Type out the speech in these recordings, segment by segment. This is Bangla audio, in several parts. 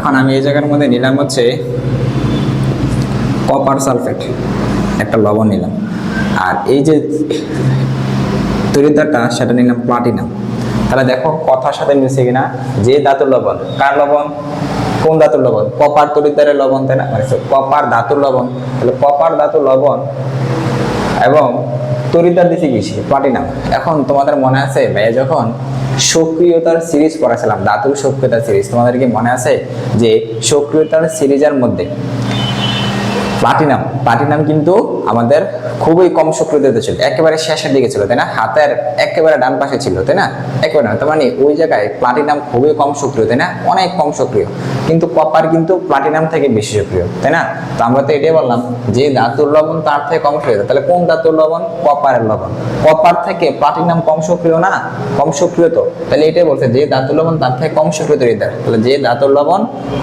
এখন আমি এই জায়গার মধ্যে নিলাম হচ্ছে কপার সালফেট একটা লবণ নিলাম। আর এই যে তরিদারটা সেটা নিলাম প্লাটিনাম তাহলে দেখো কথার সাথে মিশে কিনা? যে ধাতুর লবণ, কার লবণ? কোন ধাতুর লবণ? কপার তরিদারের লবণ, তাই না? মানে কপার ধাতুর লবণ। তাহলে কপার ধাতুর লবণ এবং তরিদার দিছি কিসে প্লাটিনাম এখন তোমাদের মনে আছে, ভাইয়া যখন সক্রিয়তার সিরিজ পড়াছিলাম ধাতুর সক্রিয়তার সিরিজ। তোমাদের কি মনে আছে যে সক্রিয়তার সিরিজের মধ্যে প্লাটিনাম প্লাটিনাম কিন্তু আমাদের খুবই কম সক্রিয়তা ছিল। একেবারে শেষের দিকে ছিল, তাই না? হাতের একেবারে ডান পাশে ছিল, তাই না? একেবারে তার মানে ওই জায়গায় প্লাটিনাম খুবই কম সক্রিয়, তাই না? অনেক কম সক্রিয়। কিন্তু কপার কিন্তু প্লাটিনাম থেকে বেশি সক্রিয়, তাই না? তো আমরা তো এটাই বললাম যে ধাতুর লবণ তার থেকে কম সক্রিয়। তাহলে কোন ধাতুর লবণ? কপারের লবণ। কপার থেকে প্লাটিনাম কম সক্রিয় না? কম সক্রিয় তো। তাহলে এটাই বলছে যে ধাতুর লবণ তার থেকে কম সক্রিয় তৈরিদার তাহলে যে ধাতুর লবণ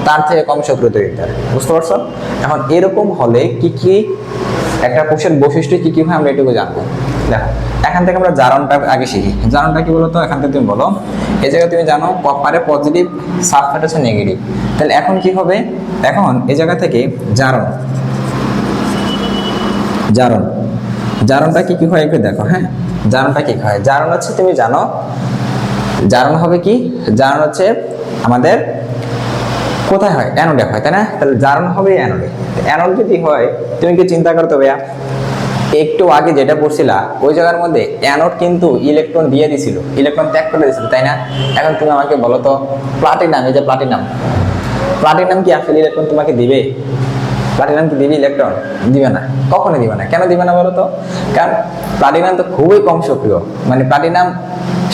তার থেকে কম সক্রিয় তৈরিদার বুঝতে পারছ? এখন এরকম হলে কি কি একটা কোষের বৈশিষ্ট্য কি কি হয় আমরা এটুকু জানব। দেখো, এখান থেকে আমরা জারণটা আগে শিখি। জারণটা কি বলতো? এখান থেকে তুমি বলো। এই জায়গায় তুমি জানো কপারে পজিটিভ সালফেট হচ্ছে নেগেটিভ তাহলে এখন কি হবে? এখন এই জায়গা থেকে জারণ। জারণ। জারণটা কি কি হয় একটু দেখো হ্যাঁ? জারণটা কি হয়? জারণ হচ্ছে, তুমি জানো, জারণ হবে কি? জারণ হচ্ছে আমাদের কোথায় হয়? অ্যানোডে হয়, তাই না? তাহলে জারণ হবে অ্যানোডে। অ্যানোড যদি হয়, তুমি কি চিন্তা করতে ভাইয়া? একটু আগে যেটা পড়ছিলা, ওই জায়গার মধ্যে অ্যানোড কিন্তু ইলেকট্রন দিয়ে দিছিল ইলেকট্রন ত্যাগ করে দিছিল, তাই না? এখন তুমি আমাকে বলো তো প্লাটিনাম এই যে প্লাটিনাম প্লাটিনাম কি আসলে ইলেকট্রন তোমাকে দিবে? প্লাটিনাম কি দিবে ইলেকট্রন দিবে না। কখনো দিবে না। কেন দিবে না বলো তো? কারণ প্লাটিনাম তো খুবই কম সক্রিয়। মানে প্লাটিনাম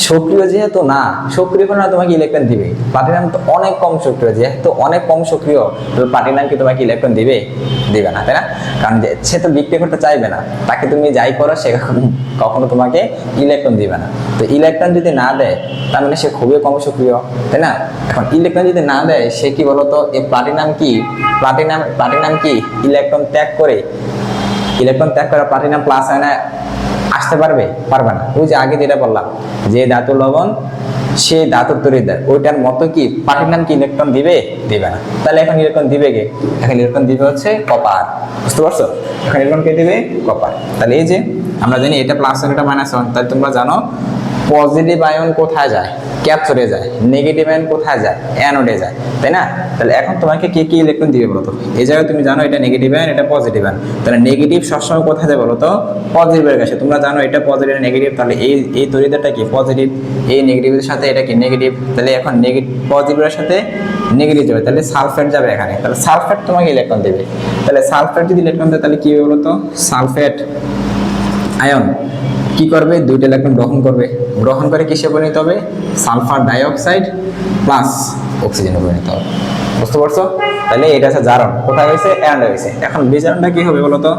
সক্রিয় যেহেতু না, সক্রিয় না তোমাকে ইলেকট্রন দিবে। প্লাটিনাম তো অনেক কম সক্রিয়, যেহেতু অনেক কম সক্রিয় প্লাটিনাম কি তোমাকে ইলেকট্রন দিবে? দিবে না, তাই না? কারণ সে তো বিক্রি করতে চাইবে না, তাকে তুমি যাই করো, সে কখনো তোমাকে ইলেকট্রন দিবে না। তো ইলেকট্রন যদি না দেয়, তার মানে সে খুবই কম সক্রিয়, তাই না? এখন ইলেকট্রন যদি না দেয়, সে কি বলতো এই প্লাটিনাম কি? প্লাটিনাম প্লাটিনাম কি? ইলেকট্রন ত্যাগ করে। ইলেকট্রন ত্যাগ করে প্লাটিনাম প্লাস আয়না আসতে পারবে? পারবে না। ওই যে আগে যেটা বললাম, যে ধাতু লবণ, সে ধাতুর দেয়। ওইটার মতো কি পাটির নাম কি ইলেকট্রন দিবে? দিবে না। তাহলে এখন ইলেকট্রন দিবে কে? এখন ইলেকট্রন দিবে হচ্ছে কপার। বুঝতে পারছ? এখন ইলেকট্রন কে দিবে? কপার। তাহলে এই যে আমরা জানি এটা প্লাস এটা মাইনাস ওয়ান তাহলে তোমরা জানো পজিটিভ আয়ন কোথায় যায়? ক্যাপচরে যায় নেগেটিভ আয়ন কোথায় যায়? অ্যানোডে যায়, তাই না? তাহলে এখন তোমাকে কি কি ইলেকট্রন দিবে বলো তো? এই জায়গায় তুমি জানো এটা নেগেটিভ আয়ন এটা পজিটিভ আয়ন তাহলে নেগেটিভ সবসময় কোথায় যায় বলো তো? পজিটিভের কাছে। তোমরা জানো এটা পজিটিভ নেগেটিভ তাহলে এই এই তরিদাটা কি? পজিটিভ এই নেগেটিভের সাথে এটা কি? নেগেটিভ তাহলে এখন নেগেটিভ পজিটিভের সাথে নেগেটিভ যাবে। তাহলে সালফেট যাবে এখানে। তাহলে সালফেট তোমাকে ইলেকট্রন দেবে। তাহলে সালফেট যদি ইলেকট্রন দেয়, তাহলে কি হবে বলো তো? সালফেট আয়ন কি করবে? দুইটা ইলেকট্রন গ্রহণ করবে। গ্রহণ করে কিসে পরিণত হবে? সালফার ডাইঅক্সাইড প্লাস অক্সিজেনে পরিণত হবে। বুঝতে পারছ? তাহলে এটা হচ্ছে জারণ। কোথায় হয়েছে? অ্যান্ড হয়েছে। এখন বিজারণটা কি হবে বলো তো?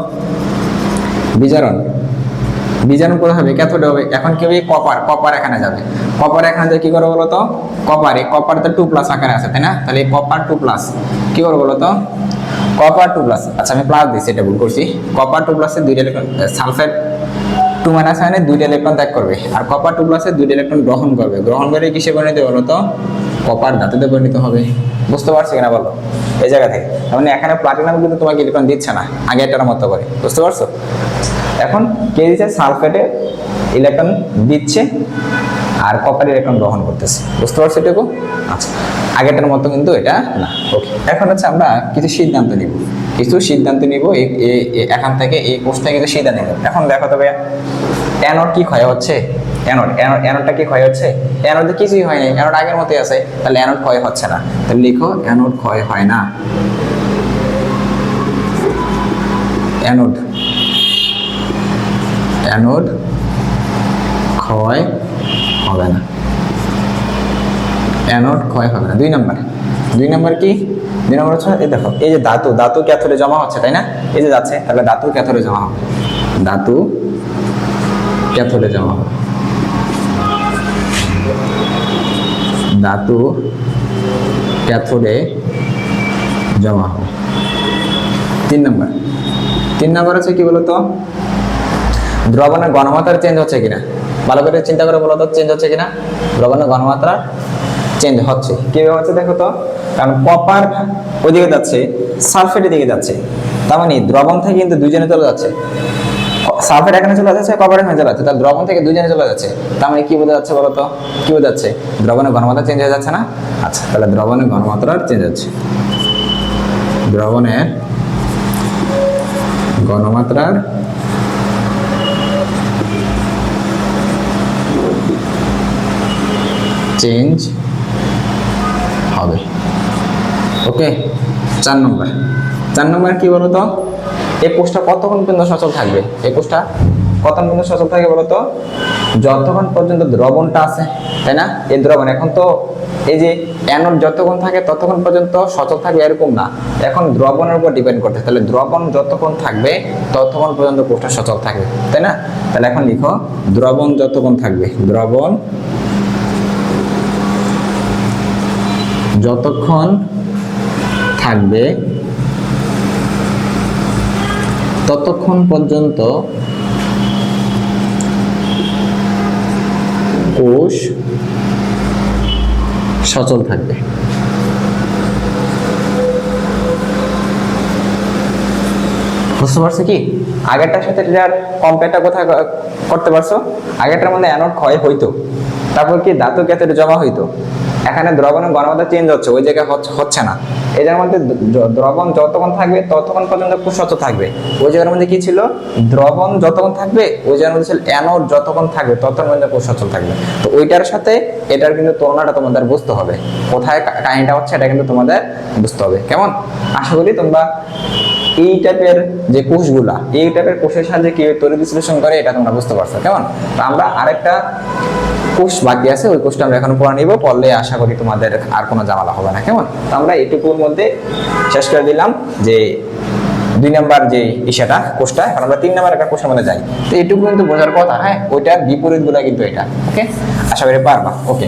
বিজারণ। বিজারণ কোথায় হবে? ক্যাথোডে হবে। এখন কি হবে? কপার। কপার এখানে যাবে। কপার এখানে যে কি করব বলো তো? কপার। কপার তো টু প্লাস আকারে আছে, তাই না? তাহলে কপার টু প্লাস কি করব বলো তো? কপার টু প্লাস আচ্ছা আমি প্লাস দিচ্ছি, এটা ভুল করছি। কপার টু প্লাসে দুইটা সালফেট টু মাইনাস আয়নে দুইটা ইলেকট্রন ত্যাগ করবে। আর কপার টু প্লাসে দুইটা ইলেকট্রন গ্রহণ করবে। গ্রহণ করে কিসে পরিণত বলো তো কপার ধাতুতে পরিণত হবে। বুঝতে পারছি কিনা বলো? এই জায়গা থেকে। মানে এখানে প্লাটিনাম কিন্তু তোমাকে ইলেকট্রন দিচ্ছে না। আগে এটার মতো করে। বুঝতে পারছ? এখন কে দিচ্ছে? সালফেটে ইলেকট্রন দিচ্ছে আর কপার ইলেকট্রন গ্রহণ করতেছে। বুঝতে পারছ এটুকু? আচ্ছা। আগেরটার মতো কিন্তু এটা না। ওকে এখন হচ্ছে আমরা কিছু সিদ্ধান্ত নিব। কিছু সিদ্ধান্ত নিব এখান থেকে, এই কোর্স থেকে কিছু সিদ্ধান্ত নিব। এখন দেখো তবে অ্যানোড কি ক্ষয় হচ্ছে? অ্যানোড অ্যানোড, অ্যানোডটা কি ক্ষয় হচ্ছে? অ্যানোডে কিছুই হয়নি অ্যানোড আগের মতোই আছে, তাহলে অ্যানোড ক্ষয় হচ্ছে না। তাহলে লিখো, অ্যানোড ক্ষয় হয় না। অ্যানোড অ্যানোড ক্ষয় হবে না। অ্যানোড ক্ষয় হবে না। দুই নম্বর দুই নম্বর কি? দুই নম্বর হচ্ছে এই দেখো, এই যে ধাতু ধাতু ক্যাথোডে জমা হচ্ছে, তাই না? এই যে যাচ্ছে, তাহলে ধাতু ক্যাথোডে জমা হবে? ধাতু ক্যাথোডে জমা হবে? ধাতু ক্যাথোডে জমা হবে? তিন নম্বর। তিন নম্বর হচ্ছে কি বলতো? দ্রবণের গণমাত্রা চেঞ্জ হচ্ছে কিনা? ভালো করে চিন্তা করে বলো তো চেঞ্জ হচ্ছে কিনা? দ্রবণের গণমাত্রা চেঞ্জ হচ্ছে। কীভাবে হচ্ছে দেখো তো? কারণ কপার ওইদিকে যাচ্ছে সালফেটের দিকে যাচ্ছে। তার মানে দ্রবণ থেকে কিন্তু দুজনে চলে যাচ্ছে। সালফেট এখানে চলে যাচ্ছে কপার এখানে চলে যাচ্ছে। তাহলে দ্রবণ থেকে দুজনে চলে যাচ্ছে। তার মানে কি বোঝা যাচ্ছে বলতো কি বোঝা যাচ্ছে? দ্রবণের ঘনমাত্রা চেঞ্জ হয়ে যাচ্ছে না? আচ্ছা তাহলে দ্রবণের ঘনমাত্রার চেঞ্জ হচ্ছে। দ্রবণের ঘনমাত্রার চেঞ্জ হবে ওকে, চার নম্বর। চার নম্বর কি বলো তো এই কোষটা কতক্ষণ পর্যন্ত সচল থাকবে? এই কোষটা কতক্ষণ পর্যন্ত সচল থাকবে বলো তো যতক্ষণ পর্যন্ত দ্রবণটা আছে, তাই না? এই দ্রবণ, এখন তো এই যে অ্যানোড যতক্ষণ থাকে, ততক্ষণ পর্যন্ত সচল থাকবে এরকম না। এখন দ্রবণের উপর ডিপেন্ড করতে তাহলে দ্রবণ যতক্ষণ থাকবে, ততক্ষণ পর্যন্ত কোষটা সচল থাকবে, তাই না? তাহলে এখন লিখো, দ্রবণ যতক্ষণ থাকবে, দ্রবণ যতক্ষণ থাকবে। ততক্ষণ পর্যন্ত কোষ সচল থাকবে। বুঝতে পারছ কি? আগেরটার সাথে এটার কম্পেয়ারটা কোথায় করতে পারছ? আগেরটার মধ্যে অ্যানোড ক্ষয় হইতো। তারপর কি ধাতু ক্যাথেটে জমা হইতো। এখানে দ্রবণের ঘনমাত্রা চেঞ্জ হচ্ছে, ওই জায়গায় হচ্ছে- না। না এটার মধ্যে দ্রবণ যতক্ষণ থাকবে, ততক্ষণ পর্যন্ত কোষ থাকবে। ওই জায়গার মধ্যে কি ছিল? দ্রবণ যতক্ষণ থাকবে, ওই জায়গার মধ্যে ছিল অ্যানোড যতক্ষণ থাকবে, ততক্ষণ পর্যন্ত কোষ সচল থাকবে। তো ওইটার সাথে এটার কিন্তু তুলনাটা তোমাদের বুঝতে হবে। কোথায় কাহিনীটা হচ্ছে, এটা কিন্তু তোমাদের বুঝতে হবে। কেমন? আশা করি তোমরা এই টাইপের যে কোষগুলা, এই টাইপের কোষের সাহায্যে কীভাবে তড়িৎ বিশ্লেষণ করে, এটা তোমরা বুঝতে পারছ। কেমন? আমরা আরেকটা কোষ বাকি আছে, ওই কোষটা আমরা এখন পড়া নিব, পড়লে আশা করি তোমাদের আর কোনো ঝামেলা হবে না। কেমন? তো আমরা এটুকুর মধ্যে শেষ করে দিলাম যে দুই নাম্বার যে ইসাটা, কোষটা, এখন আমরা তিন নাম্বার একটা কোষের মধ্যে যাই। তো এটুকু কিন্তু বোঝার কথা হ্যাঁ? ওইটার বিপরীতগুলা কিন্তু এটা, ওকে? আশা করি পারবা? ওকে।